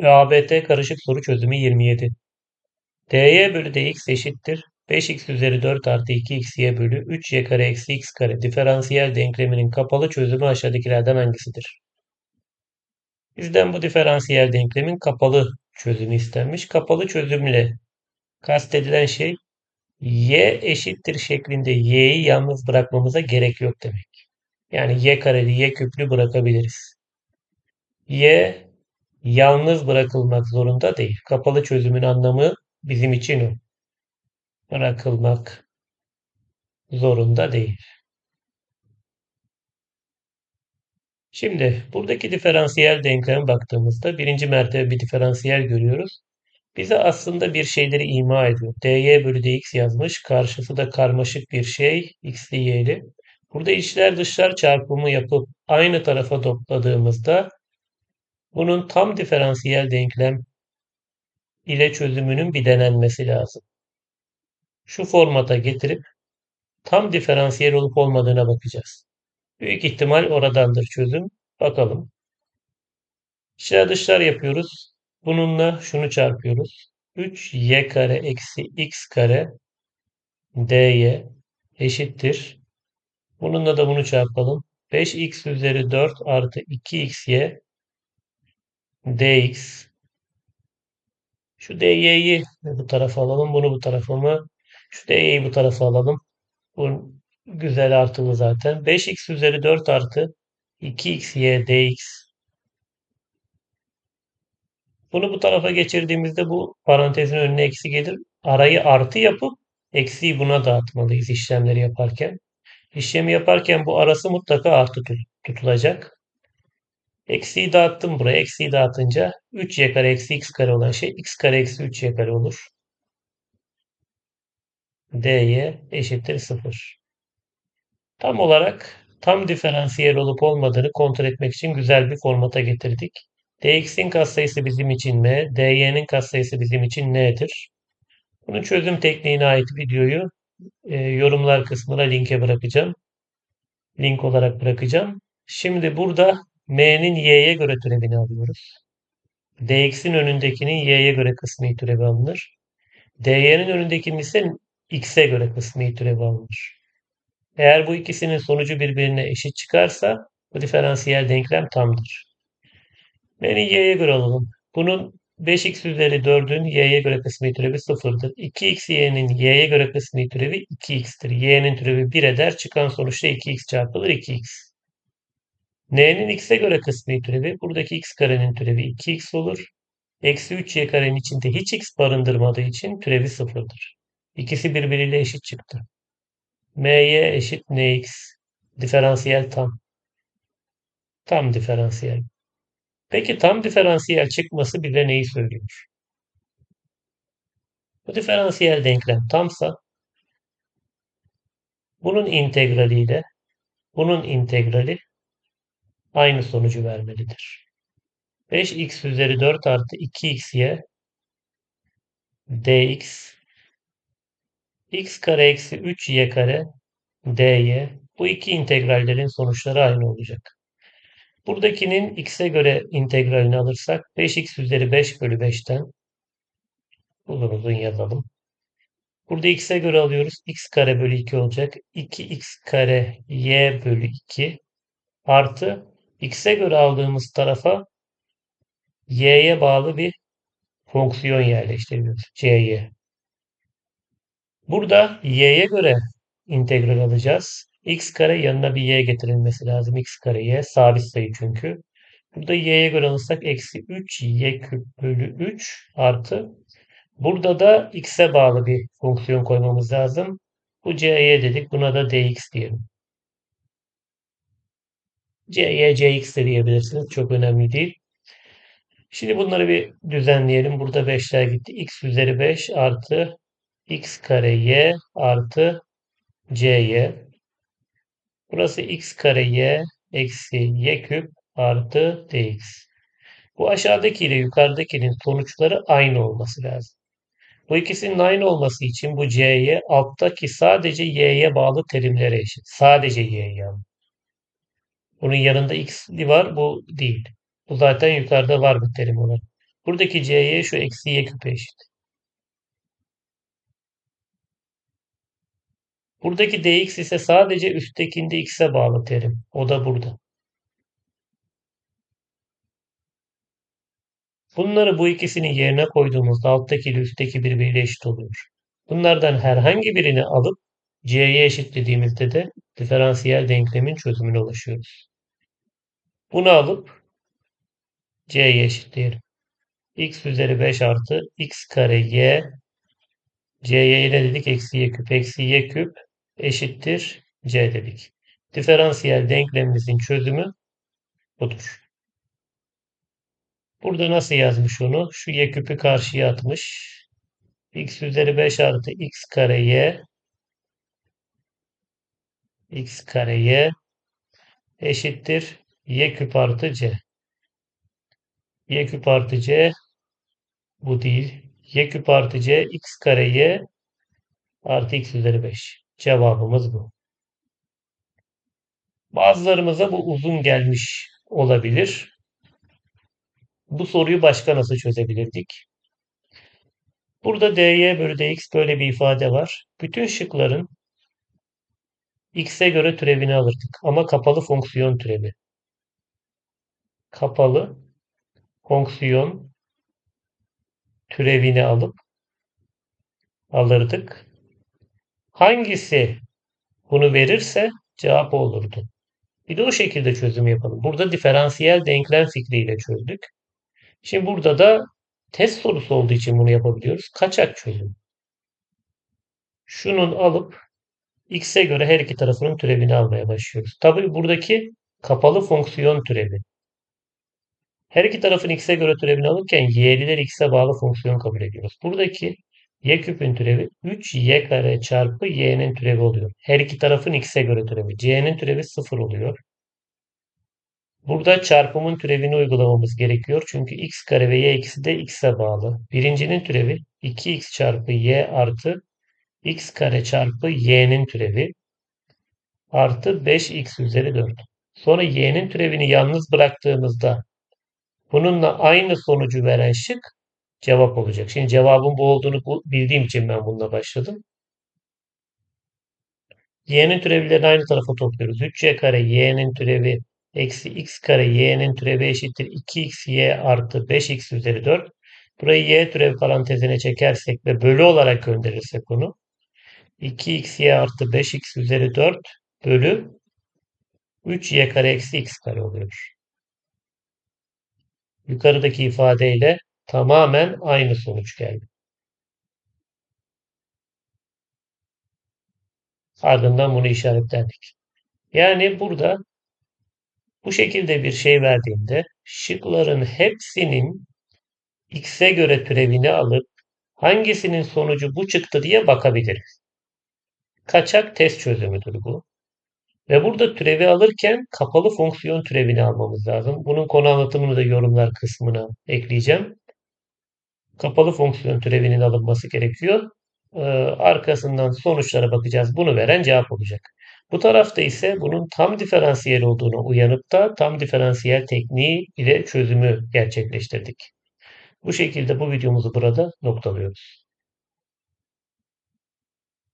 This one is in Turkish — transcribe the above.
ÖABT karışık soru çözümü 27. dy bölü dx eşittir. 5x üzeri 4 artı 2xy bölü 3y kare eksi x kare diferansiyel denkleminin kapalı çözümü aşağıdakilerden hangisidir? Bizden bu diferansiyel denklemin kapalı çözümü istenmiş. Kapalı çözümle kastedilen şey y eşittir şeklinde y'yi yalnız bırakmamıza gerek yok demek. Yani y kareli y küplü bırakabiliriz. y yalnız bırakılmak zorunda değil. Kapalı çözümün anlamı bizim için o. Bırakılmak zorunda değil. Şimdi buradaki diferansiyel denkleme baktığımızda birinci mertebe bir diferansiyel görüyoruz. Bize aslında bir şeyleri ima ediyor. dy bölü dx yazmış. Karşısı da karmaşık bir şey. x'li y'li. Burada içler dışlar çarpımı yapıp aynı tarafa topladığımızda bunun tam diferansiyel denklem ile çözümünün bir denenmesi lazım. Şu formata getirip tam diferansiyel olup olmadığına bakacağız. Büyük ihtimal oradandır çözüm. Bakalım. İçler dışlar yapıyoruz. Bununla şunu çarpıyoruz. 3y kare eksi x kare dy eşittir. Bununla da bunu çarpalım. 5x üzeri 4 artı 2xy dx. Şu dy'yi bu tarafa alalım. Bunu bu tarafa mı? Şu dy'yi bu tarafa alalım. Bu güzel artılı zaten. 5x üzeri 4 artı 2xy dx. Bunu bu tarafa geçirdiğimizde bu parantezin önüne eksi gelir. Arayı artı yapıp eksiyi buna dağıtmalıyız işlemleri yaparken. İşlemi yaparken bu arası mutlaka artı tutulacak. Eksiyi dağıttım buraya. Eksiyi dağıtınca 3y kare eksi x kare olan şey x kare eksi 3y kare olur. dy eşittir 0. Tam olarak tam diferansiyel olup olmadığını kontrol etmek için güzel bir formata getirdik. dx'in katsayısı bizim için m, dy'nin katsayısı bizim için n'dir. Bunun çözüm tekniğine ait videoyu e, yorumlar kısmına linke bırakacağım. Link olarak bırakacağım. Şimdi burada m'nin y'ye göre türevini alıyoruz. dx'in önündekinin y'ye göre kısmi türevi alınır. dy'nin önündekinin ise x'e göre kısmi türevi alınır. Eğer bu ikisinin sonucu birbirine eşit çıkarsa bu diferansiyel denklem tamdır. M'nin y'ye göre alalım. Bunun 5x üzeri 4'ün y'ye göre kısmi türevi 0'dır. 2x y'nin y'ye göre kısmi türevi 2x'tir. y'nin türevi 1 eder. Çıkan sonuçta 2x çarpılır 2x. N'nin x'e göre kısmi türevi buradaki x karenin türevi 2x olur. Eksi 3y karenin içinde hiç x barındırmadığı için türevi 0'dır. İkisi birbiriyle eşit çıktı. my eşit nx. Diferansiyel tam. Tam diferansiyel. Peki tam diferansiyel çıkması bize neyi söylüyor? Bu diferansiyel denklem tamsa bunun integraliyle bunun integrali aynı sonucu vermelidir. 5x üzeri 4 artı 2xy dx x kare eksi 3y kare dy bu iki integrallerin sonuçları aynı olacak. Buradakinin x'e göre integralini alırsak 5x üzeri 5 bölü 5'ten uzun uzun yazalım. Burada x'e göre alıyoruz. x kare bölü 2 olacak. 2x kare y bölü 2 artı x'e göre aldığımız tarafa y'ye bağlı bir fonksiyon yerleştiriyoruz. c'ye. Burada y'ye göre integral alacağız. x kare yanına bir y getirilmesi lazım. x kare y sabit sayı çünkü. Burada y'ye göre alırsak eksi 3 y küp bölü 3 artı burada da x'e bağlı bir fonksiyon koymamız lazım. Bu c'ye dedik. Buna da dx diyelim. C'ye cx de diyebilirsiniz. Çok önemli değil. Şimdi bunları bir düzenleyelim. Burada 5'ler gitti. x üzeri 5 artı x kare y artı cy. Burası x kare y eksi y küp artı dx. Bu aşağıdaki ile yukarıdakinin sonuçları aynı olması lazım. Bu ikisinin aynı olması için bu c'ye alttaki sadece y'ye bağlı terimlere eşit. Sadece y'ye bağlı. Bunun yanında x'li var bu değil. Bu zaten yukarıda var bir terim olarak. Buradaki c'ye şu eksi y küpe eşit. Buradaki dx ise sadece üsttekinde x'e bağlı terim. O da burada. Bunları bu ikisinin yerine koyduğumuzda alttaki ile üstteki birbiriyle eşit oluyor. Bunlardan herhangi birini alıp c'ye eşitlediğimizde de diferansiyel denklemin çözümüne ulaşıyoruz. Bunu alıp c'ye eşitleyelim. x üzeri 5 artı x kare y c'ye ne dedik? Eksi y küp. Eksi y küp eşittir c dedik. Diferansiyel denklemimizin çözümü budur. Burada nasıl yazmış onu? Şu y küpü karşıya atmış. x üzeri 5 artı x kare y x kare y eşittir y küp artı c. y küp artı c bu değil. y küp artı c x kare y artı x üzeri 5. Cevabımız bu. Bazılarımıza bu uzun gelmiş olabilir. Bu soruyu başka nasıl çözebilirdik? Burada dy bölü dx böyle bir ifade var. Bütün şıkların x'e göre türevini alırdık. Ama kapalı fonksiyon türevi. Kapalı fonksiyon türevini alıp alırdık. Hangisi bunu verirse cevap olurdu. Bir de o şekilde çözüm yapalım. Burada diferansiyel denklem fikriyle çözdük. Şimdi burada da test sorusu olduğu için bunu yapabiliyoruz. Kaçak çözüm. Şunun alıp x'e göre her iki tarafının türevini almaya başlıyoruz. Tabii buradaki kapalı fonksiyon türevi. Her iki tarafın x'e göre türevini alırken y'liler x'e bağlı fonksiyon kabul ediyoruz. Buradaki y küpün türevi 3y kare çarpı y'nin türevi oluyor. Her iki tarafın x'e göre türevi. c'nin türevi 0 oluyor. Burada çarpımın türevini uygulamamız gerekiyor. Çünkü x kare ve y ikisi de x'e bağlı. Birincinin türevi 2x çarpı y artı x kare çarpı y'nin türevi artı 5x üzeri 4. Sonra y'nin türevini yalnız bıraktığımızda bununla aynı sonucu veren şık cevap olacak. Şimdi cevabın bu olduğunu bildiğim için ben bununla başladım. y'nin türevlerini aynı tarafa topluyoruz. 3y kare y'nin türevi eksi x kare y'nin türevi eşittir 2xy artı 5x üzeri 4. Burayı y türev parantezine çekersek ve bölü olarak gönderirsek bunu 2xy artı 5x üzeri 4 bölü 3y kare eksi x kare oluyor. Yukarıdaki ifadeyle tamamen aynı sonuç geldi. Ardından bunu işaretledik. Yani burada bu şekilde bir şey verdiğinde şıkların hepsinin x'e göre türevini alıp hangisinin sonucu bu çıktı diye bakabiliriz. Kaçak test çözümüdür bu. Ve burada türevi alırken kapalı fonksiyon türevini almamız lazım. Bunun konu anlatımını da yorumlar kısmına ekleyeceğim. Kapalı fonksiyon türevinin alınması gerekiyor. Ee, arkasından sonuçlara bakacağız. Bunu veren cevap olacak. Bu tarafta ise bunun tam diferansiyel olduğunu uyanıp da tam diferansiyel tekniği ile çözümü gerçekleştirdik. Bu şekilde bu videomuzu burada noktalıyoruz.